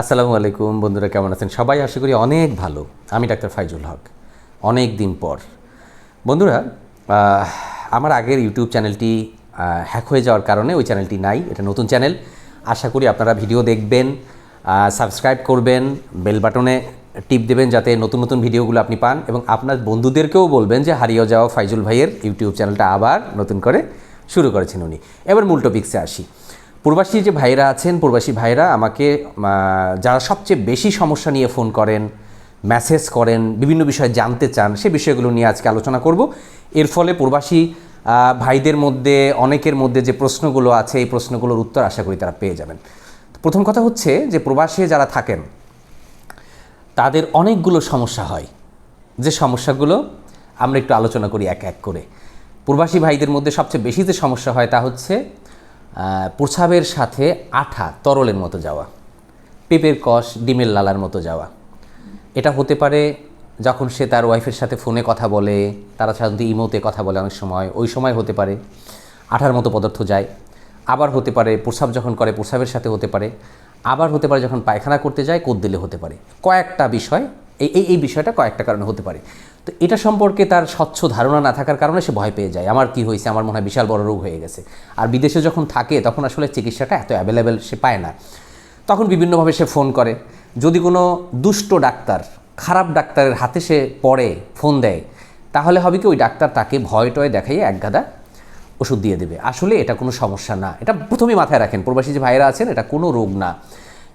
আসসালামু আলাইকুম, বন্ধুরা কেমন আছেন? সবাই আশা করি অনেক ভালো। আমি ডাক্তার ফাইজুল হক। অনেক দিন পর। বন্ধুরা আমার আগের ইউটিউব চ্যানেলটি হ্যাক হয়ে যাওয়ার কারণে ওই চ্যানেলটি নাই, এটা নতুন চ্যানেল। আশা করি আপনারা ভিডিও দেখবেন সাবস্ক্রাইব করবেন, বেল বাটনে টিপ দেবেন যাতে নতুন নতুন ভিডিওগুলো আপনি পান এবং আপনার বন্ধুদেরকেও বলবেন যে হারিয়ে যাওয়া ফাইজুল ভাইয়ের ইউটিউব চ্যানেলটা আবার নতুন করে শুরু করেছেন উনি। এবার মূল টপিক্সে আসি। প্রবাসী যে ভাইরা আছেন প্রবাসী ভাইরা আমাকে যারা সবচেয়ে বেশি সমস্যা নিয়ে ফোন করেন মেসেজ করেন, বিভিন্ন বিষয় জানতে চান, সে বিষয়গুলো নিয়ে আজকে আলোচনা করব। এর ফলে প্রবাসী ভাইদের মধ্যে, অনেকের মধ্যে যে প্রশ্নগুলো আছে, এই প্রশ্নগুলোর উত্তর আশা করি তারা পেয়ে যাবেন। প্রথম কথা হচ্ছে যে প্রবাসী যারা থাকেন, তাদের অনেকগুলো সমস্যা হয়। যে সমস্যাগুলো আমরা একটু আলোচনা করি এক এক করে। প্রবাসী ভাইদের মধ্যে সবচেয়ে বেশি যে সমস্যা হয় তা হচ্ছে আহ, প্রস্রাবের সাথে আঠা তরলের মতো যাওয়া পেঁপের কষ ডিমের লালার মতো যাওয়া। এটা হতে পারে যখন সে তার ওয়াইফের সাথে ফোনে কথা বলে তারা সাধারণত ইমোতে কথা বলে অনেক সময় ওই সময় হতে পারে আঠার মতো পদার্থ যায়। আবার হতে পারে প্রসাব যখন করে প্রসাবের সাথে হতে পারে। আবার হতে পারে যখন পায়খানা করতে যায় কোদ দিলে হতে পারে। কয়েকটা বিষয় এই এই এই বিষয়টা কয়েকটা কারণে হতে পারে। তো এটা সম্পর্কে তার স্বচ্ছ ধারণা না থাকার কারণে সে ভয় পেয়ে যায়। আমার কি হয়েছে? আমার মনে হয় বিশাল বড় রোগ হয়ে গেছে। আর বিদেশে যখন থাকে, তখন আসলে চিকিৎসাটা এত অ্যাভেলেবেল সে পায় না। তখন বিভিন্নভাবে সে ফোন করে। যদি কোনো দুষ্ট ডাক্তার, খারাপ ডাক্তারের হাতে সে পড়ে, ফোন দেয়, তাহলে হবে কি ওই ডাক্তার তাকে ভয় টয় দেখাইয়ে একগাদা ওষুধ দিয়ে দেবে। আসলে এটা কোনো সমস্যা না। এটা প্রথমেই মাথায় রাখেন। প্রবাসী যে ভাইরা আছেন, এটা কোনো রোগ না।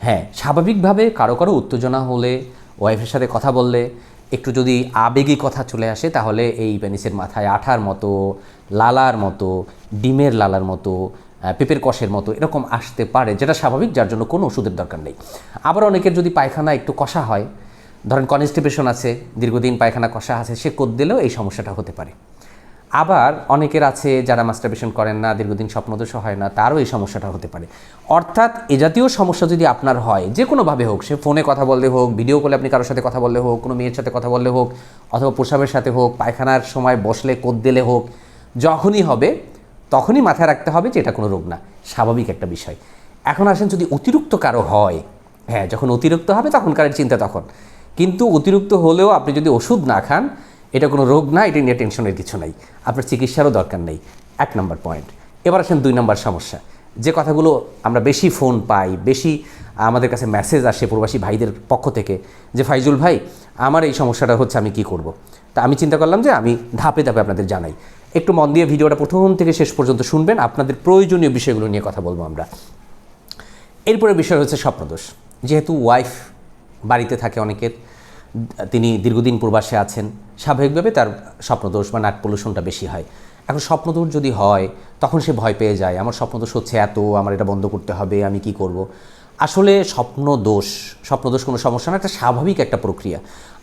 হ্যাঁ স্বাভাবিকভাবে কারও কারও উত্তেজনা হলে ওয়াইফের সাথে কথা বললে একটু যদি আবেগী কথা চলে আসে, তাহলে এই পেনিসের মাথায় আঠার মতো, লালার মতো, ডিমের লালার মতো পেঁপের কষের মতো এরকম আসতে পারে, যেটা স্বাভাবিক, যার জন্য কোনো ওষুধের দরকার নেই। আবার অনেকের যদি পায়খানা একটু কষা হয়, ধরেন কনস্টিপেশন আছে, দীর্ঘদিন পায়খানা কষা আছে, সে কোদ দিলেও এই সমস্যাটা হতে পারে। আবার অনেকের আছে যারা মাস্টারবেশন করেন না, দীর্ঘদিন স্বপ্নদোষ হয় না, তারও এই সমস্যাটা হতে পারে। অর্থাৎ এ জাতীয় সমস্যা যদি আপনার হয় যে কোনোভাবে হোক, সে ফোনে কথা বললে হোক ভিডিও কলে আপনি কারোর সাথে কথা বললে হোক, কোনো মেয়ের সাথে কথা বললে হোক, অথবা প্রসাবের সাথে হোক, পায়খানার সময় বসলে কোদ দিলে হোক, যখনই হবে, তখনই মাথায় রাখতে হবে যে এটা কোনো রোগ না। স্বাভাবিক একটা বিষয়। এখন আসেন যদি অতিরিক্ত কারও হয় হ্যাঁ যখন অতিরিক্ত হবে তখনকারের চিন্তা তখন। কিন্তু অতিরিক্ত হলেও আপনি যদি ওষুধ না খান এটা কোনো রোগ না, এটা নিয়ে টেনশনের কিছু নাই। আপনার চিকিৎসারও দরকার নেই। এক নম্বর পয়েন্ট। এবার আসেন দুই নম্বর সমস্যা। যে কথাগুলো আমরা বেশি ফোন পাই, বেশি আমাদের কাছে মেসেজ আসে প্রবাসী ভাইদের পক্ষ থেকে, যে, ফাইজুল ভাই, আমার এই সমস্যাটা হচ্ছে, আমি কি করব। তা আমি চিন্তা করলাম যে, আমি ধাপে ধাপে আপনাদের জানাই। একটু মন দিয়ে ভিডিওটা প্রথম থেকে শেষ পর্যন্ত শুনবেন, আপনাদের প্রয়োজনীয় বিষয়গুলো নিয়ে কথা বলব আমরা। এরপরে বিষয় হচ্ছে স্বপ্নদোষ। যেহেতু ওয়াইফ বাড়িতে থাকে অনেকের তিনি দীর্ঘদিন প্রবাসে আছেন, স্বাভাবিকভাবে তার স্বপ্নদোষ বা নাট পলিউশনটা বেশি হয়। এখন স্বপ্নদোষ যদি হয়, তখন সে ভয় পেয়ে যায়, আমার স্বপ্নদোষ হচ্ছে এত, আমার এটা বন্ধ করতে হবে, আমি কি করব। আসলে স্বপ্নদোষ স্বপ্নদোষ কোনো সমস্যা না একটা স্বাভাবিক একটা প্রক্রিয়া।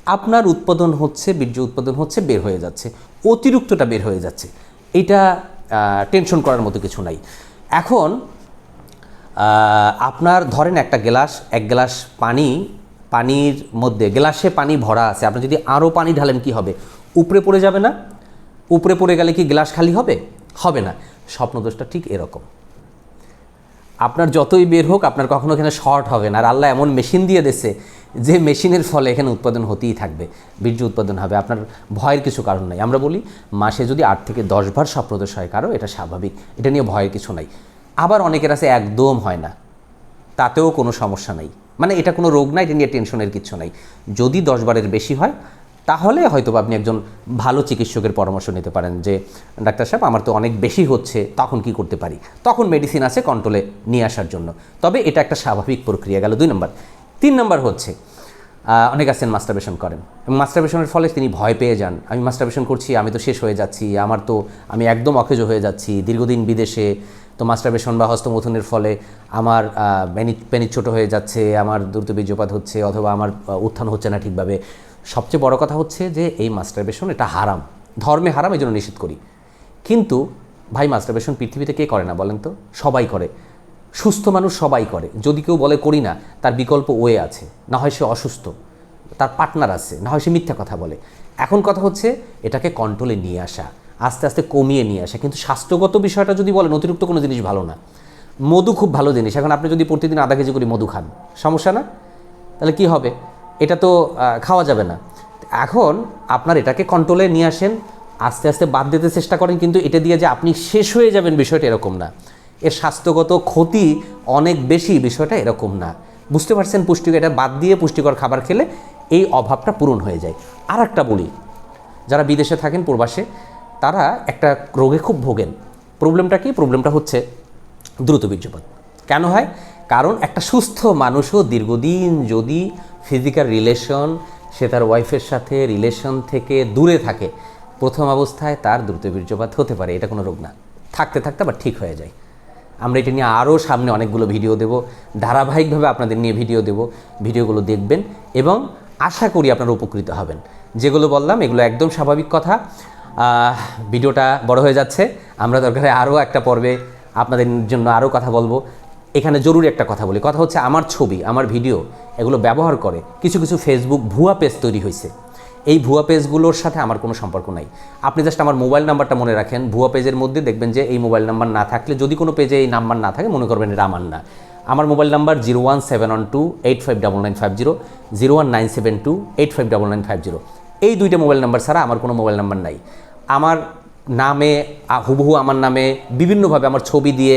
আপনার উৎপাদন হচ্ছে, বীর্য উৎপাদন হচ্ছে, বের হয়ে যাচ্ছে, অতিরিক্তটা বের হয়ে যাচ্ছে। এটা টেনশন করার মতো কিছু নাই। এখন আপনার ধরেন একটা গ্লাস, এক গ্লাস পানি পানির মধ্যে, গ্লাসে পানি ভরা আছে। আপনি যদি আরও পানি ঢালেন, কি হবে? উপরে পড়ে যাবে না? উপরে পড়ে গেলে কি গ্লাস খালি হবে? হবে না। স্বপ্নদোষটা ঠিক এরকম। আপনার যতই বের হোক, আপনার কখনো এখানে শর্ট হবে না। আর আল্লাহ এমন মেশিন দিয়ে দিছে যে মেশিনের ফলে এখানে উৎপাদন হতেই থাকবে, বীর্য উৎপাদন হবে। আপনার ভয়ের কিছু কারণ নাই। আমরা বলি, মাসে যদি আট থেকে দশ বার স্বপ্নদোষ হয় কারও, এটা স্বাভাবিক। এটা নিয়ে ভয়ের কিছু নাই। আবার অনেকের আছে, একদম হয় না। তাতেও কোনো সমস্যা নেই। মানে এটা কোনো রোগ নাই এটা নিয়ে টেনশনের কিছু নেই। যদি দশ বারের বেশি হয়, তাহলে হয়তো আপনি একজন ভালো চিকিৎসকের পরামর্শ নিতে পারেন যে, ডাক্তার সাহেব, আমার তো অনেক বেশি হচ্ছে, তখন কি করতে পারি? তখন মেডিসিন আছে কন্ট্রোলে নিয়ে আসার জন্য। তবে এটা একটা স্বাভাবিক প্রক্রিয়া গেল। দুই নম্বর। তিন নম্বর হচ্ছে অনেক আছেন মাস্টারবেশন করেন। এবং মাস্টারবেশনের ফলে তিনি ভয় পেয়ে যান। আমি মাস্টারবেশন করছি, আমি তো শেষ হয়ে যাচ্ছি, আমার তো, আমি একদম অকেজ হয়ে যাচ্ছি, দীর্ঘদিন বিদেশে, তো মাস্টারবেশন বা হস্তমথনের ফলে আমার পেনি পেনি ছোটো হয়ে যাচ্ছে, আমার দ্রুত বীর্যপাত হচ্ছে, অথবা আমার উত্থান হচ্ছে না ঠিকভাবে। সবচেয়ে বড় কথা হচ্ছে যে, এই মাস্টারবেশন এটা হারাম। ধর্মে হারাম এই জন্য নিষেধ করি। কিন্তু, ভাই মাস্টারবেশন পৃথিবীতে কে করে না বলেন তো? সবাই করে। সুস্থ মানুষ সবাই করে। যদি কেউ বলে করি না, তার বিকল্প ওয়ে আছে। না হয় সে অসুস্থ, তার পার্টনার আছে, না হয় সে মিথ্যা কথা বলে। এখন কথা হচ্ছে, এটাকে কন্ট্রোলে নিয়ে আসা, আস্তে আস্তে কমিয়ে নিয়ে আসা। কিন্তু স্বাস্থ্যগত বিষয়টা যদি বলেন, অতিরিক্ত কোনো জিনিস ভালো না। মধু খুব ভালো জিনিস। এখন আপনি যদি প্রতিদিন আধা কেজি করে মধু খান, সমস্যা না? তাহলে কি হবে? এটা তো খাওয়া যাবে না। এখন আপনার এটাকে কন্ট্রোলে নিয়ে আসেন, আস্তে আস্তে বাদ দিতে চেষ্টা করেন, কিন্তু এটা দিয়ে যে আপনি শেষ হয়ে যাবেন বিষয়টা এরকম না। এর স্বাস্থ্যগত ক্ষতি অনেক বেশি, বিষয়টা এরকম না। বুঝতে পারছেন পুষ্টিকর? এটা বাদ দিয়ে পুষ্টিকর খাবার খেলে এই অভাবটা পূরণ হয়ে যায়। আর একটা বলি, যারা বিদেশে থাকেন প্রবাসে, তারা একটা রোগে খুব ভোগেন। প্রবলেমটা কি? প্রবলেমটা হচ্ছে দ্রুত বীর্যপাত। কেন হয়? কারণ একটা সুস্থ মানুষও দীর্ঘদিন যদি ফিজিক্যাল রিলেশন সে তার ওয়াইফের সাথে রিলেশন থেকে দূরে থাকে, প্রথম অবস্থায় তার দ্রুত বীর্যপাত হতে পারে, এটা কোনো রোগ না। থাকতে থাকতে আবার ঠিক হয়ে যায়। আমরা এটা নিয়ে আরও সামনে অনেকগুলো ভিডিও দেব। ধারাবাহিকভাবে আপনাদের নিয়ে ভিডিও দেব। ভিডিওগুলো দেখবেন এবং আশা করি আপনারা উপকৃত হবেন। যেগুলো বললাম, এগুলো একদম স্বাভাবিক কথা। ভিডিওটা বড় হয়ে যাচ্ছে। আমরা দরকারে আরও একটা পর্বে আপনাদের জন্য আরও কথা বলব। এখানে জরুরি একটা কথা বলি। কথা হচ্ছে আমার ছবি, আমার ভিডিও এগুলো ব্যবহার করে কিছু কিছু ফেসবুক ভুয়া পেজ তৈরি হয়েছে এই ভুয়া পেজগুলোর সাথে আমার কোনো সম্পর্ক নাই। আপনি জাস্ট আমার মোবাইল নাম্বারটা মনে রাখেন, ভুয়া পেজের মধ্যে দেখবেন যে এই মোবাইল নাম্বার না থাকলে, যদি কোনো পেজে এই নাম্বার না থাকে, মনে করবেন এটা আমার না। আমার mobile number zero one seven one two eight five double nine five zero zero one nine seven two eight five double nine five zero. এই দুইটা মোবাইল নাম্বার ছাড়া আমার কোনো মোবাইল নাম্বার নাই। আমার নামে হুবহু আমার নামে বিভিন্নভাবে আমার ছবি দিয়ে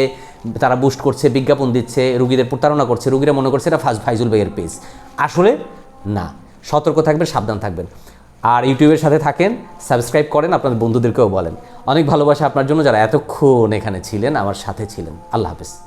তারা বুস্ট করছে, বিজ্ঞাপন দিচ্ছে, রুগীদের প্রতারণা করছে, রুগীরা মনে করছে এটা ফাজ, ফাইজুল বেগের পেজ। আসলে না। সতর্ক থাকবেন, সাবধান থাকবেন। আর ইউটিউবের সাথে থাকেন, সাবস্ক্রাইব করেন, আপনাদের বন্ধুদেরকেও বলেন। অনেক ভালোবাসা আপনার জন্য যারা এতক্ষণ এখানে ছিলেন, আমার সাথে ছিলেন। আল্লাহ হাফেজ।